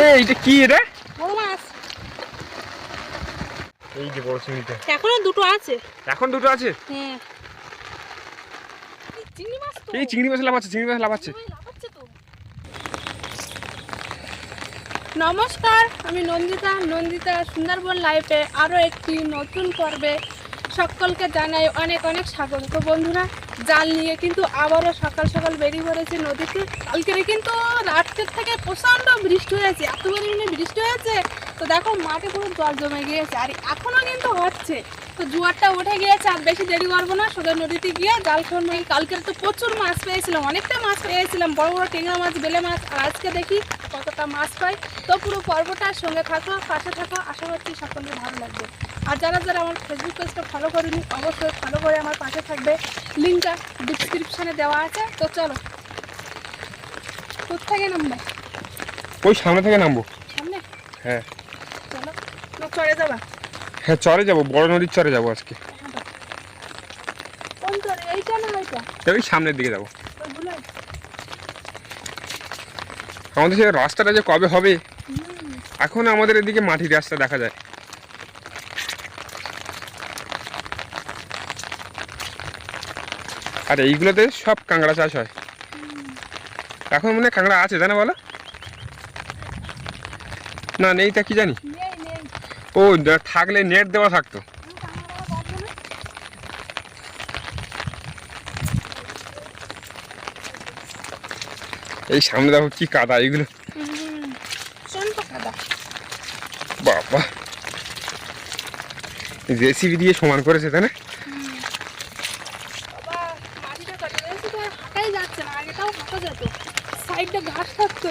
এ এইটা কি এটা বড় মাছ। এই যে বড় চিংড়িটা। এখনও দুটো আছে। এখন দুটো আছে? হ্যাঁ। এই চিংড়ি মাছ তো। এই চিংড়ি মাছ লাফাচ্ছে চিংড়ি মাছ লাফাচ্ছে তো। নমস্কার আমি নন্দিতা নন্দিতা সুন্দরবন লাইফে আরও একটি নতুন পর্বে সকলকে জানাই অনেক অনেক স্বাগত। বন্ধুরা জাল নিয়ে কিন্তু আবারও সকাল সকাল বেরিয়ে পড়েছে নদীতে। কালকে কিন্তু রাত্রের থেকে প্রচণ্ড বৃষ্টি হয়েছে এত পরিমাণে বৃষ্টি হয়েছে। তো দেখো, মাঠে পুরো জল জমে গিয়েছে, আর এখনও কিন্তু হচ্ছে। তো জোয়ারটা উঠে গিয়েছে, আর বেশি দেরি করব না, সোজা নদীতে গিয়ে জাল খাওয়ানো কালকে তো প্রচুর মাছ পেয়েছিলাম, অনেকটা মাছ পেয়েছিলাম, বড় বড় টেঙ্গা মাছ, বেলে মাছ, আর আজকে দেখি কতটা মাছ পাই। তো পুরো পর্বটার সঙ্গে থাকো, পাশে থাকো, আশা করছি সকলের ভালো লাগবে। আর যারা যারা আমার ফেসবুক পেজটা ফলো করেনি অবশ্যই ফলো করে আমার পাশে থাকবে। লিঙ্কটা ডিসক্রিপশানে দেওয়া আছে। তো চলো কোথেকে নামবে? ওই সামনে থেকে নামবো। সামনে? হ্যাঁ। চলো চড়ে যাবা? হ্যাঁ চরে যাব বড় নদীর চরে যাব আজকে। কোন চড়ে? এইটা না ওইটা? ওই সামনের দিকে যাব। আমাদের সে রাস্তাটা যে কবে হবে? এখন আমাদের এদিকে মাটির রাস্তা দেখা যায়। আর এইগুলোতে সব কাঁকড়া চাষ হয়। এখন মনে হয় কাঁকড়া আছে জানো বলো? না নেই তা কি জানি? ও থাকলে নেট দেওয়া থাকতো। এই সামনে দেখো কি কাদা এইগুলো বাবা। জেসিবি দিয়ে সমান করেছে তাই না বাবা মাটিটা কাটা রয়েছে তো আর হাঁটাই যাচ্ছে না আগে তাও হাঁটা যেত সাইডটা ঘাস থাকতো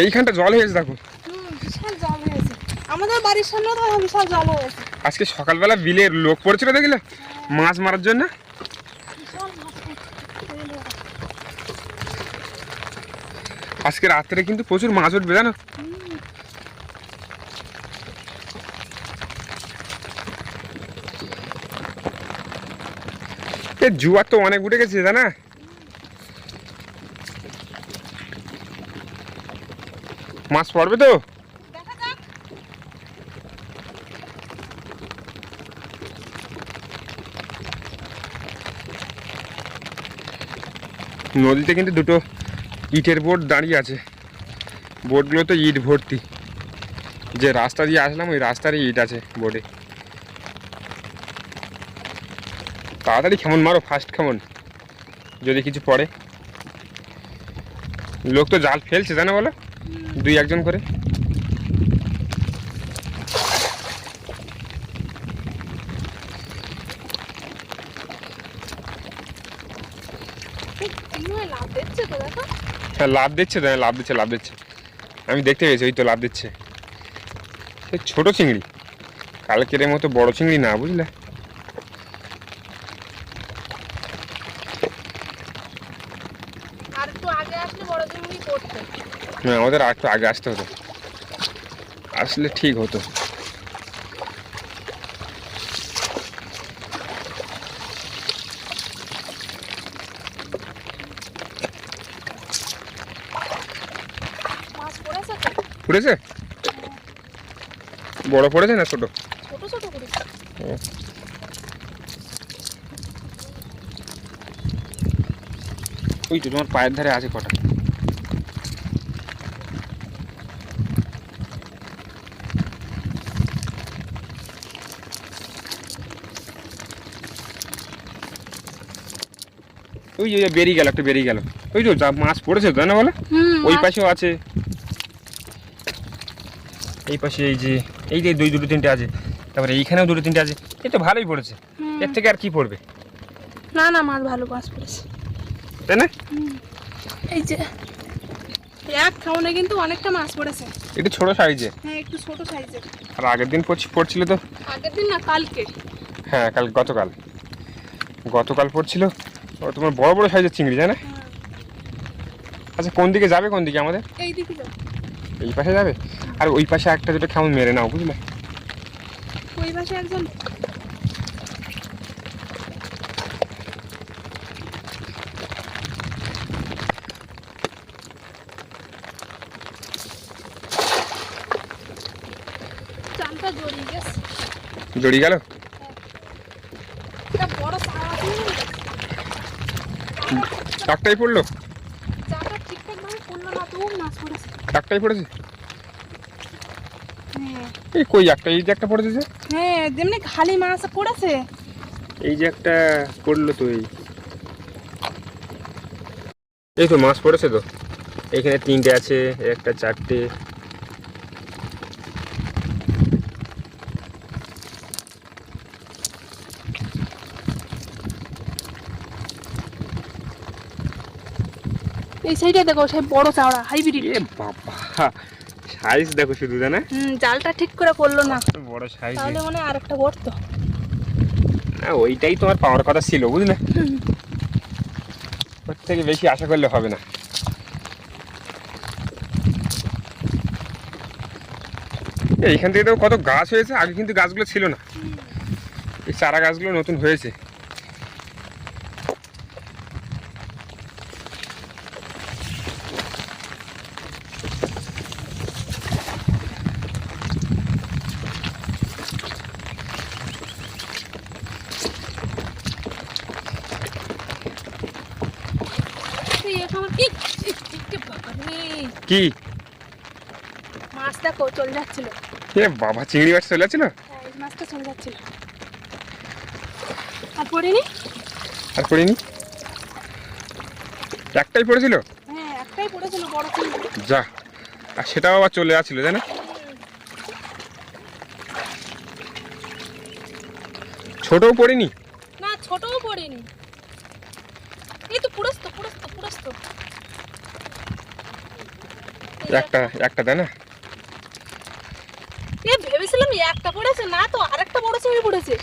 এইখানটা জল হয়েছে দেখো। বিশাল জল হয়েছে আমাদের বাড়ির সামনেও তো বিশাল জল হয়েছে আজকে সকালবেলা বিলে লোক পড়েছিল দেখলে? মাছ মারার জন্য। আজকে রাত্রে কিন্তু প্রচুর মাছ উঠবে জানো? এ জুয়ার তো অনেক উঠে গেছে জানা? মাছ পড়বে তো? নদীতে কিন্তু দুটো ইটের বোট দাঁড়িয়ে আছে। বোটগুলো তো ইট ভর্তি। যে রাস্তা দিয়ে আসলাম ওই রাস্তারই ইট আছে বোটে। তাড়াতাড়ি কেমন মারো ফার্স্ট কেমন যদি কিছু পড়ে। লোক তো জাল ফেলছে জানো বলো? দুই একজন করে। লাভ দিচ্ছে তো হ্যাঁ লাভ দিচ্ছে তো লাভ দিচ্ছে লাভ দিচ্ছে। আমি দেখতে গেছি ওই তো লাভ দিচ্ছে। ছোট চিংড়ি। কালকের মতো বড় চিংড়ি না বুঝলে আর একটু আগে আসলে বড় চিংড়ি করতে না আমাদের আর একটু আগে আসতে হতো। আসলে ঠিক হতো। পড়েছে? বড় পড়েছে না ছোট? ছোট ছোট করেছে ওই তো তোমার পায়ের ধারে আছে কটা। ওই যে বেরিয়ে গেল একটা বেরিয়ে গেল। ওই তো যা মাছ পড়েছে তো না বলো? ওই পাশেও আছে। এই পাশে এই যে এই যে দুই দুটো তিনটে আছে। তারপরে এইখানেও দুটো তিনটে আছে। এই তো ভালোই পড়েছে। এর থেকে আর কি পড়বে? না না মাছ ভালো মাছ পড়েছে। তাই না? এই যে এক কিন্তু অনেকটা মাছ পড়েছে। এটা ছোট সাইজে? হ্যাঁ একটু ছোট সাইজের আর আগের দিন পড়ছিল তো? আগের দিন না কালকে। হ্যাঁ কাল গতকাল। গতকাল পড়ছিল। তোমার বড় বড় সাইজের চিংড়ি জানে আচ্ছা কোন দিকে যাবে কোন দিকে আমাদের? এই পাশে যাবে? আর ওই পাশে একটা দুটো কেমন মেরে নাও বুঝলে? একজন জড়িয়ে গেল? টাকটাই পড়ল? টাকটাই পড়েছে? হ্যাঁ। এই কই একটা এই যে একটা পড়েছে যে? হ্যাঁ যেমনি খালি মাছ পড়েছে। এই যে একটা পড়ল তো এই। এই তো মাছ পড়েছে তো। এখানে তিনটে আছে একটা চারটে। এই সাইডে দেখো সেই বড় চাওড়া হাইব্রিড এ বাবা সাইজ দেখো শুধু তাই না হুম জালটা ঠিক করে করল না। বড় সাইজ তাহলে মনে আরেকটা পড়তো ওইটাই তোমার পাওয়ার কথা ছিল বুঝলে? ওর থেকে বেশি আশা করলে হবে না। এইখান থেকে তো কত গাছ হয়েছে আগে কিন্তু গাছগুলো ছিল না। এই চারা গাছগুলো নতুন হয়েছে এই এখন কি বাবারে কি? মাছ দেখো চলে যাচ্ছিল। এ বাবা চিংড়ি মাছ চলে যাচ্ছিল? হ্যাঁ এই মাছটা চলে যাচ্ছিল। আর পড়িনি? আর পড়িনি? একটাই পড়েছিল? হ্যাঁ একটাই পড়েছিল বড় চিংড়ি। যা আর সেটাও আবার চলে যাচ্ছিল জানো? ছোটও পড়েনি না ছোটও পড়েনি এই তো পুরস্ত পুরস্ত পুরস্ত একটা একটা তাই না? এ ভেবেছিলাম একটা পড়েছে না তো আরেকটা বড় চিংড়ি পড়েছে।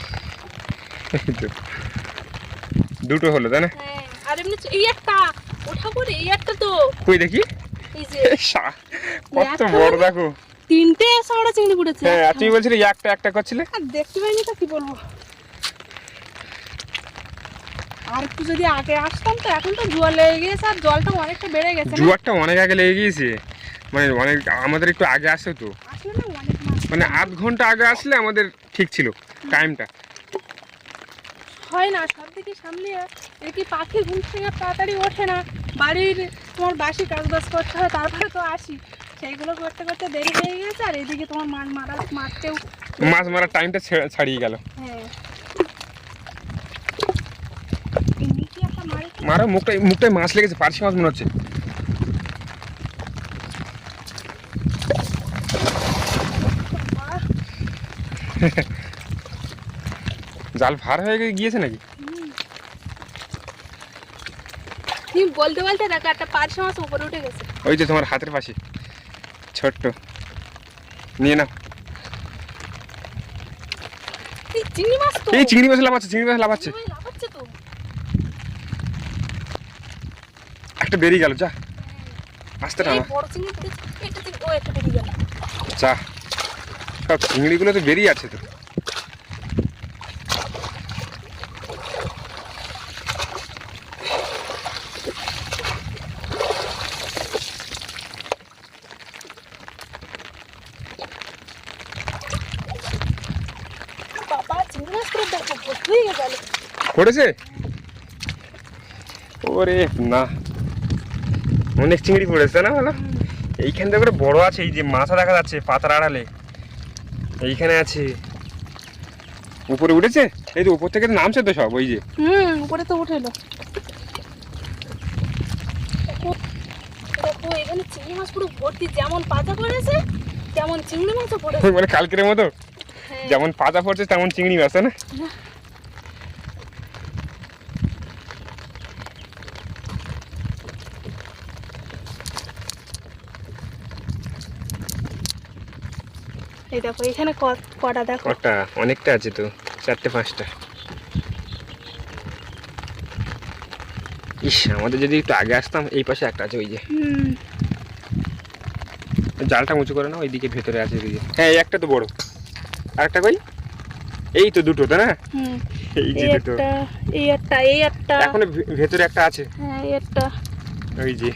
দুটো হলো তাই না? হ্যাঁ আর এমনি এই একটা ওঠা এই একটা তো। কই দেখি? কত বড় দেখো। তিনটে সাওড়া চিংড়ি পড়েছে। হ্যাঁ আর তুমি বলছিলে একটা একটা করছিলে? আর দেখতে পাইনি তো কি বলব। আর একটু যদি আগে আসতাম তো এখন তো জল লেগে গিয়েছে আর জলটা অনেকটা বেড়ে গেছে জুয়ারটা অনেক আগে লেগে গিয়েছে। মানে অনেক আমাদের একটু আগে আসে তো। মাছ মানে আধ ঘণ্টা আগে আসলে আমাদের ঠিক ছিল টাইমটা হয় না সব থেকে সামনে দেখি পাখি ঘুম থেকে তাড়াতাড়ি ওঠে না। বাড়ির তোমার বাসি কাজবাজ করতে হয় তারপরে তো আসি। সেইগুলো করতে করতে দেরি হয়ে গেছে আর এদিকে তোমার মান মারা মারতেও মাছ মারার টাইমটা ছাড়িয়ে গেল। হ্যাঁ। কি মারা? মুখটাই মুখটায় মাছ লেগেছে পার্শি মাছ মনে হচ্ছে। জাল ভার হয়ে গে- গিয়েছে নাকি? তুমি বলতে বলতে দেখো একটা পার্শে মাছ উপরে উঠে গেছে। ওই যে তোমার হাতের পাশে ছোট্ট। নিয়ে নাও। এই চিংড়ি মাছ তো। এই চিংড়ি মাছ লাফাচ্ছে চিংড়ি মাছ লাফাচ্ছে। ওই লাফাচ্ছে তো। একটা বেরিয়ে গেল যা। আসতে এই টানা বড় চিংড়ি পড়েছে এটা চিংড়ি ও একটা বেরিয়ে গেল। যা। সব চিংড়িগুলো তো বেরিয়ে আছে তো। পড়েছে? ওরে না। অনেক চিংড়ি পড়েছে না বলো? এইখান থেকে বড় আছে এই যে মাথা দেখা যাচ্ছে পাতার আড়ালে। এইখানে আছে। উপরে উঠেছে? এই তো উপর থেকে তো নামছে তো সব ওই যে। হুম উপরে তো উঠে এলো। দেখো দেখো, এখানে চিংড়ি মাছ পুরো ভর্তি যেমন পাতা পড়েছে তেমন চিংড়ি মাছও পড়েছে। মানে কালকের মতো? হ্যাঁ। যেমন পাতা পড়ছে তেমন চিংড়ি মাছ না? এই দেখো এখানে ক- কটা দেখো? কটা? অনেকটা আছে তো চারটে পাঁচটা। ইস আমাদের যদি একটু আগে আসতাম এই পাশে একটা আছে ওই যে। হুম। জালটা উঁচু করে না ওইদিকে ভেতরে আছে ওইদিকে হ্যাঁ এই একটা তো বড়। আরেকটা কই? এই তো দুটো তাই না? এই যে এই দুটো। একটা এই একটা এই একটা। এখন ভেতরে একটা আছে। হ্যাঁ এই একটা। ওই যে।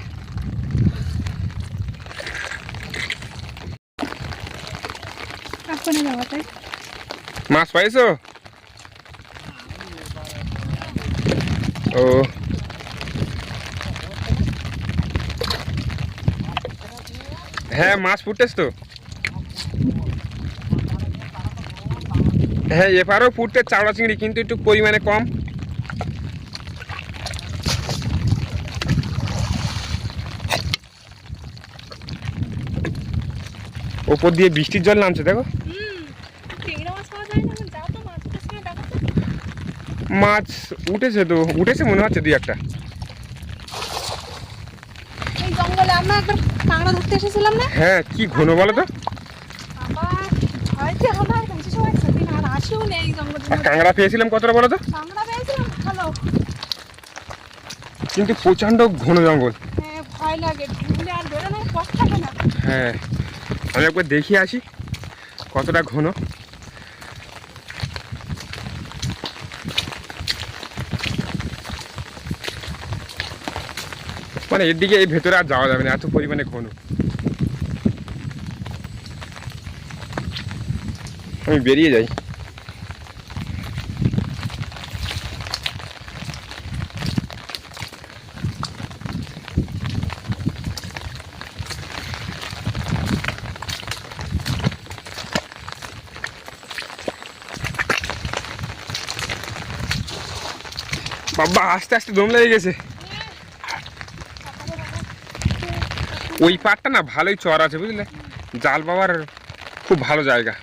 যাওয়া তাই? মাছ পাইছো? ও। হ্যাঁ মাছ ফুটেছ তো। হ্যাঁ এবারও ফুটতে চাওড়া চিংড়ি, কিন্তু একটু পরিমাণে কম। ওপর দিয়ে বৃষ্টির জল নামছে, দেখো হুম চিংড়ি মাছ পাওয়া যায় না যাও তো মাছ উঠার সময় দেখো তো। মাছ উঠেছে তো উঠেছে মনে হচ্ছে দুই একটা। হ্যাঁ কি ঘন বলো তো। কাঁকড়া পেয়েছিলাম কতটা বলো তো? কিন্তু প্রচণ্ড ঘন জঙ্গল। হ্যাঁ হ্যাঁ আমি একবার দেখিয়ে আসি কতটা ঘন। মানে এর দিকে এই ভেতরে আর যাওয়া যাবে না, এত পরিমাণে ঘন। আমি বেরিয়ে যাই। বাবা, আস্তে আস্তে দম লেগে গেছে। ওই পাটটা না ভালোই চর আছে বুঝলে? জাল বাবার খুব ভালো জায়গা।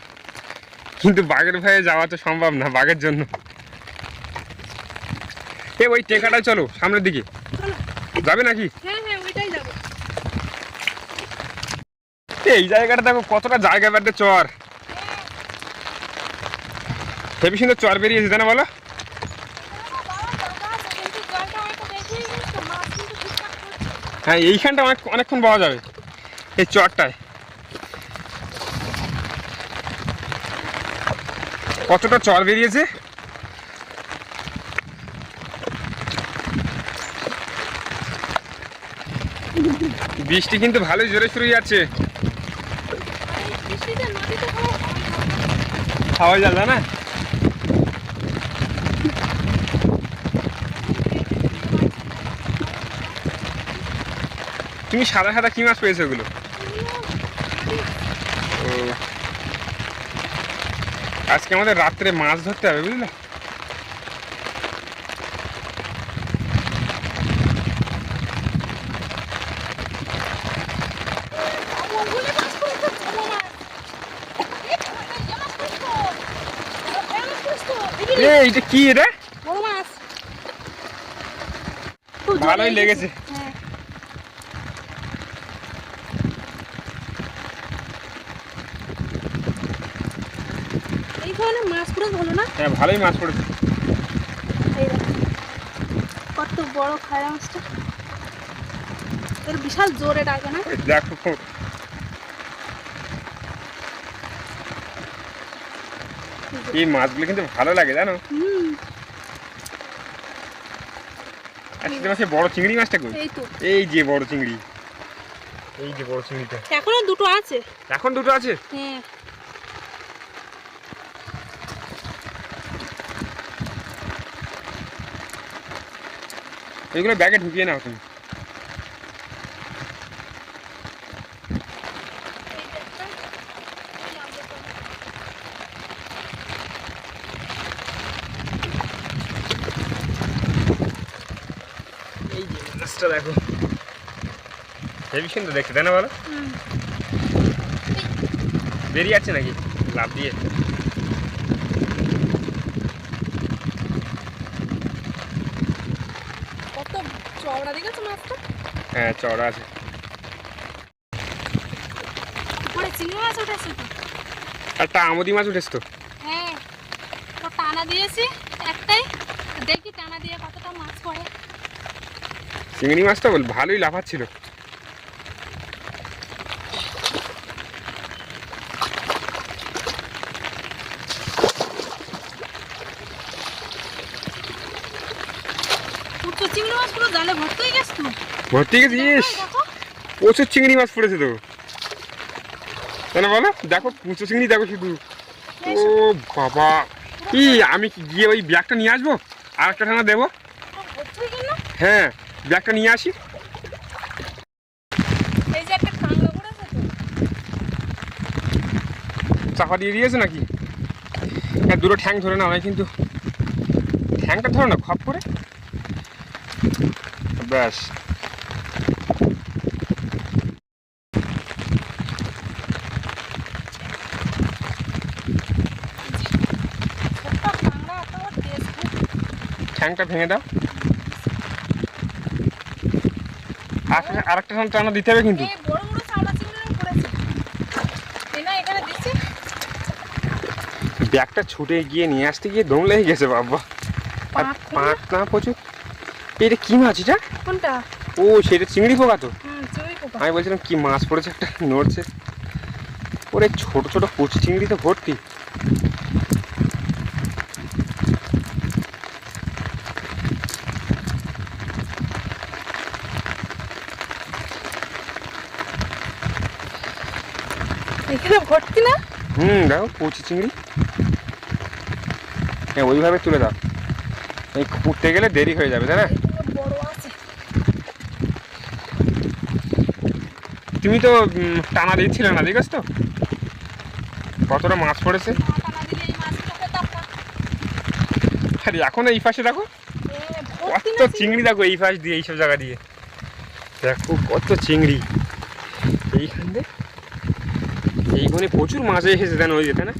কিন্তু বাঘের ভয়ে যাওয়া তো সম্ভব না বাঘের জন্য। এ ওই টেকাটায় চলো সামনের দিকে। যাবে নাকি? হ্যাঁ হ্যাঁ এই জায়গাটা দেখো কতটা জায়গা বেড়ে চর। হেবি সুন্দর চর বেরিয়েছে তাই না বলো? হ্যাঁ এইখানটা অনেক, অনেকক্ষণ পাওয়া যাবে। এই চরটায়। কতটা চর বেরিয়েছে? বৃষ্টি কিন্তু ভালোই জোরে শুরু যাচ্ছে। খাওয়া যাবে না? তুমি সাদা সাদা কি মাছ পেয়েছ ওগুলো ও। আজকে আমাদের রাত্রে মাছ ধরতে হবে বুঝলে? এ এটা কি এটা? ভালোই লেগেছে। ধরনের মাছ পুরো না? হ্যাঁ ভালোই মাছ পড়েছে। কত বড় খায়রা মাছটা। এর বিশাল জোরে ডাকে না? দেখো। এই মাছগুলো কিন্তু ভালো লাগে জানো? মাসে বড় চিংড়ি মাছটা কই? এই এই যে বড় চিংড়ি। এই যে বড় চিংড়িটা। এখনও দুটো আছে? এখন দুটো আছে? হ্যাঁ। এগুলো ব্যাগে ঢুকিয়ে নাও তুমি। এই যে দেখো। হেভি সুন্দর দেখতে তাই না বলো? বেরিয়ে যাচ্ছে নাকি? লাভ দিয়ে কত চওড়া দেখেছ মাছটা? হ্যাঁ চড়া আছে। উপরে চিংড়ি মাছ উঠেছে তো? একটা আমদি মাছ উঠেছে তো? হ্যাঁ তো টানা দিয়েছি একটাই। দেখি টানা দিয়ে কতটা মাছ পড়ে। চিংড়ি মাছটা বল ভালোই লাফাচ্ছিল উঠছো চিংড়ি মাছ পুরো জালে ভর্তি হয়ে গেছে তো? ভর্তি গেছে ইস। প্রচুর চিংড়ি মাছ পড়েছে তো। তাই না বলো? দেখো কুচো চিংড়ি দেখো শুধু। ও বাবা। কি আমি কি গিয়ে ওই ব্যাগটা নিয়ে আসব? আর একটা ঠান্ডা দেবো হয়ে ব্যাগটা নিয়ে আসি। চাপা দিয়ে দিয়েছে নাকি? দুটো ঠ্যাং ধরে না নয় কিন্তু ঠ্যাংটা ধরে না খপ করে। ব্যাস। ঠ্যাংটা ভেঙে দাও। আর- আর একটা টানা দিতে হবে কিন্তু। ব্যাগটা ছুটে গিয়ে নিয়ে আসতে গিয়ে দম লেগে গেছে বাবা। আর পাঁক না প্রচুর এটা কি মাছ এটা? কোনটা? ও সেটা চিংড়ি পোকা তো। আমি বলছিলাম কি মাছ পড়েছে একটা নড়ছে। ওরে ছোট ছোট কচি চিংড়ি তো ভর্তি। এখানে ভর্তি না? হুম দেখো কচি চিংড়ি। হ্যাঁ ওইভাবে তুলে দাও। এই খুঁড়তে গেলে দেরি হয়ে যাবে তাই না এগুলো বড় আছে তুমি তো টানা দিচ্ছিলে না, দেখেছ তো? কতটা মাছ পড়েছে? আর, এখন এই পাশে দেখো। কত চিংড়ি দেখো, এই পাশ দিয়ে, এইসব জায়গা দিয়ে। দেখো, কত চিংড়ি। এইখান দিয়ে, এইখানে প্রচুর মাছ এসেছে দেন ওই যেতে না?